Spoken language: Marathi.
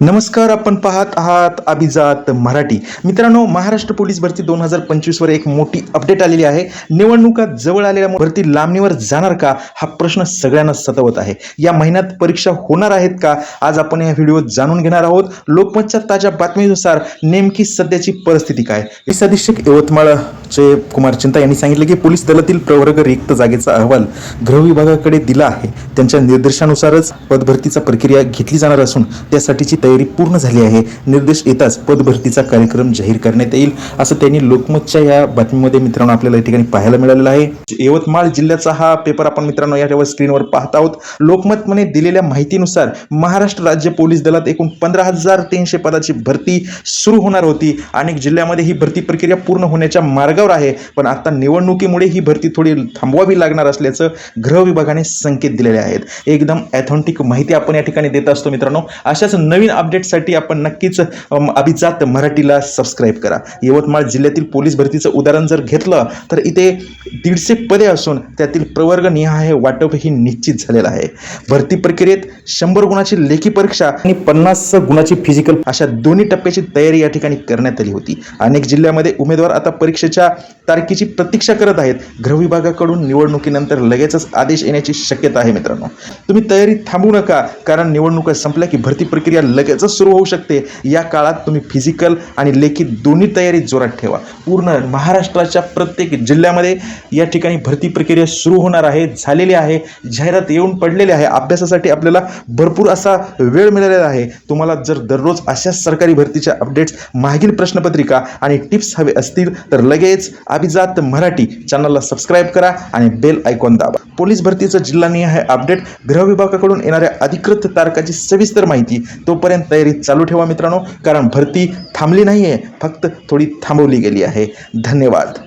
नमस्कार आपण पाहत आहात अभिजात मराठी. मित्रांनो महाराष्ट्र पोलीस भरती दोन हजार पंचवीसवर एक मोठी अपडेट आलेली आहे. निवडणुका जवळ आलेल्या भरती लांबणीवर जाणार का? हा प्रश्न सगळ्यांना सतवत आहे. या महिन्यात परीक्षा होणार आहेत का? आज आपण या व्हिडिओत जाणून घेणार आहोत. लोकमतच्या ताज्या बातमीनुसार नेमकी सध्याची परिस्थिती काय? पोलीस अधीक्षक यवतमाळचे कुमार चिंता यांनी सांगितले की पोलीस दलातील प्रवर्ग रिक्त जागेचा अहवाल गृह विभागाकडे दिला आहे. त्यांच्या निर्देशानुसारच पदभरतीचा प्रक्रिया घेतली जाणार असून त्यासाठीची तयारी पूर्ण झाली आहे. निर्देश येताच पदभरतीचा कार्यक्रम जाहीर करण्यात येईल असं त्यांनी लोकमतच्या या बातमीमध्ये मित्रांनो आपल्याला या ठिकाणी पाहायला मिळालेलं आहे. यवतमाळ जिल्ह्याचा हा पेपर आपण मित्रांनो या स्क्रीनवर पाहत आहोत. लोकमतमध्ये दिलेल्या माहितीनुसार महाराष्ट्र राज्य पोलीस दलात एकूण पंधरा हजार तीनशे पदाची भरती सुरू होणार होती. अनेक जिल्ह्यामध्ये ही भरती प्रक्रिया पूर्ण होण्याच्या मार्गावर आहे पण आता निवडणुकीमुळे ही भरती थोडी थांबवावी लागणार असल्याचं गृह विभागाने संकेत दिलेले आहेत. एकदम ॲथॉन्टिक माहिती आपण या ठिकाणी देत असतो मित्रांनो. अशाच नवीन अपडेटसाठी आपण नक्कीच अभिजात मराठीला सबस्क्राईब करा. यवतमाळ जिल्ह्यातील पोलीस भरतीचं उदाहरण जर घेतलं तर इथे दीडशे पदे असून त्यातील प्रवर्ग निहाय वाटप ही निश्चित झालेलं आहे. भरती प्रक्रियेत शंभर गुणाची लेखी परीक्षा आणि पन्नास गुणाची फिजिकल अशा दोन्ही टप्प्याची तयारी या ठिकाणी करण्यात आली होती. अनेक जिल्ह्यामध्ये उमेदवार आता परीक्षेच्या तारखेची प्रतीक्षा करत आहेत. गृह विभागाकडून निवडणुकीनंतर लगेचच आदेश येण्याची शक्यता आहे मित्रांनो. तुम्ही तयारी थांबू नका कारण निवडणुका संपल्या की भरती प्रक्रिया लगेचच सुरू होऊ शकते. या काळात तुम्ही फिजिकल आणि लेखी दोन्ही तयारी जोरात ठेवा. पूर्ण महाराष्ट्राच्या प्रत्येक जिल्ह्यामध्ये या ठिकाणी भरती प्रक्रिया सुरू होणार आहे झालेली आहे जाहिरात येऊन पडलेली आहे. अभ्यासासाठी आपल्याला भरपूर असा वेळ मिळालेला आहे. तुम्हाला जर दररोज अशाच सरकारी भरतीच्या अपडेट्स मागील प्रश्नपत्रिका आणि टिप्स हवे असतील तर लगेच अभिजात मराठी चॅनलला सबस्क्राईब करा आणि बेल आयकॉन दाबा. पोलीस भरतीचं जिल्हानिहाय अपडेट. गृह विभागाकडून येणाऱ्या अधिकृत तारखाची सविस्तर माहिती तोपर्यंत तयारी चालू ठेवा मित्रांनो कारण भरती थांबली नाही आहे फक्त थोडी थांबवली गेली आहे. धन्यवाद.